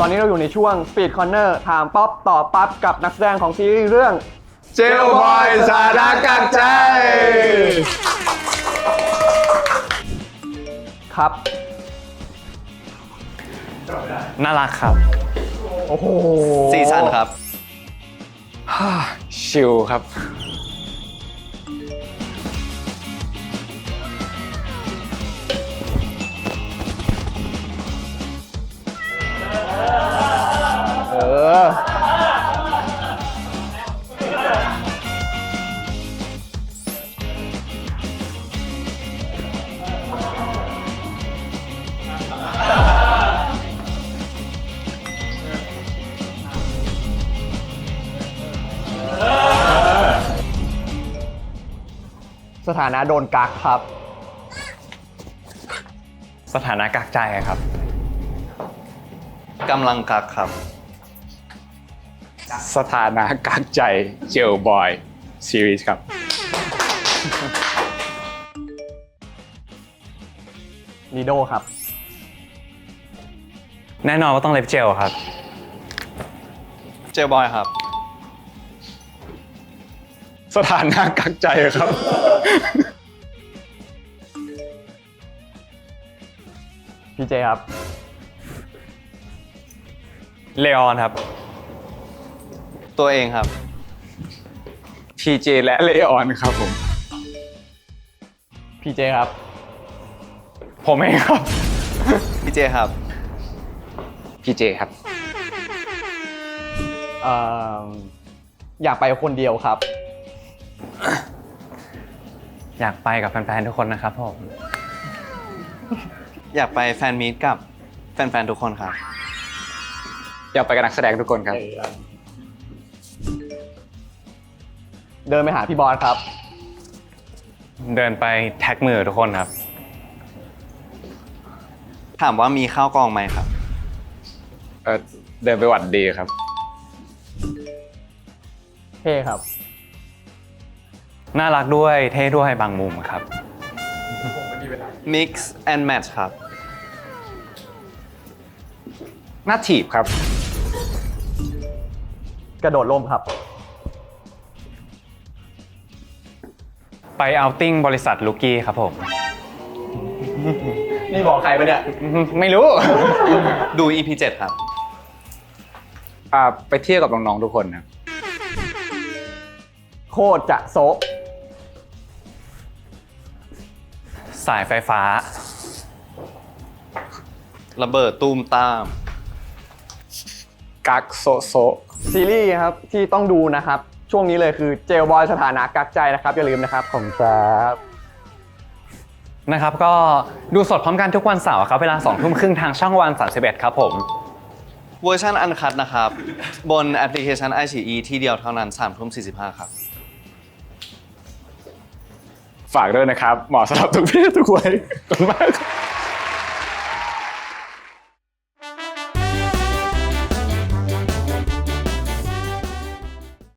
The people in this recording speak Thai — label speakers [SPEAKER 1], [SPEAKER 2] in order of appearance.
[SPEAKER 1] ตอนนี้เราอยู่ในช่วง Speed Corner ถามป๊อปตอบปั๊บกับนักแสดงของซีรีส์เรื่อง
[SPEAKER 2] เจลบอยสาระกักใจ
[SPEAKER 1] ครับ
[SPEAKER 3] น่ารักครับ
[SPEAKER 1] โอ้โห
[SPEAKER 4] ซีซันครับ
[SPEAKER 2] ชิลครับ
[SPEAKER 1] สถานะโดนกักครับ
[SPEAKER 3] สถานะกักใจครับ
[SPEAKER 4] กำลังกักครับ
[SPEAKER 2] สถานะกักใจเจลบอยซีรีส์ครับ
[SPEAKER 1] ลีโดครับ
[SPEAKER 3] แน่นอนว่าต้องเล็บเจลครับ
[SPEAKER 4] เจลบอยครับ
[SPEAKER 2] สถานะกักใจครับ
[SPEAKER 1] พี่เจครับ
[SPEAKER 3] เลออนครับ
[SPEAKER 4] ตัวเองครับ
[SPEAKER 2] พีเจและเลออนครับผม
[SPEAKER 1] พี่เจครับ
[SPEAKER 3] ผมเองครับ
[SPEAKER 4] พี่เจครับ
[SPEAKER 2] พีเจครับ
[SPEAKER 1] เอ่ออยากไปคนเดียวครับ
[SPEAKER 3] อยากไปกับแฟนๆทุกคนนะครับผม
[SPEAKER 4] อยากไปแฟนมีตกับแฟนๆทุกคนครับ
[SPEAKER 2] อยากไปกับนักแสดงทุกคนครับ
[SPEAKER 1] เดินไปหาพี่บอสครับ
[SPEAKER 3] เดินไปแท็กมือทุกคนครับ
[SPEAKER 4] ถามว่ามีข้าวกองไหมครับ
[SPEAKER 2] เออเดินไปหวัดดีครับ
[SPEAKER 1] เท่ครับ
[SPEAKER 3] น่ารักด้วยเท่ด้วยบางมุมครับ
[SPEAKER 4] Mix and Match ครับ
[SPEAKER 2] หน้าถีบครับ
[SPEAKER 1] กระโดดร่มครับ
[SPEAKER 3] ไปเอาท์ติ้งบริษัทลูกี้ครับผม
[SPEAKER 1] นี่บอกใครไปเนี่ย
[SPEAKER 3] ไม่รู้
[SPEAKER 4] ดู EP 7ครับ
[SPEAKER 2] อ่า ไปเที่ยวกับน้องๆทุกคนครับ
[SPEAKER 1] โคตรจะโซะ
[SPEAKER 3] สายไฟฟ้า
[SPEAKER 4] ระเบิดตูมตาม
[SPEAKER 2] กักโซโซ
[SPEAKER 1] ซีรีส์ครับที่ต้องดูนะครับ ช่วงนี้เลยคือเจลบอยสถานะกักใจนะครับ อย่าลืมนะครับผมครับ
[SPEAKER 3] นะครับ ก็ดูสดพร้อมกันทุกวันเสาร์ครับ เวลา2ทุ่มครึ่งทางช่องวัน 31 ครับผม
[SPEAKER 4] เวอร์ชันอันคัดนะครับ บนแอปพลิเคชัน i อ e ที่เดียวเท่านั้น3ทุ่ม45 ครับ
[SPEAKER 2] ฝากด้วยนะครับ เหมาะสำหรับทุกเพศทุกวัยขอบคุณมาก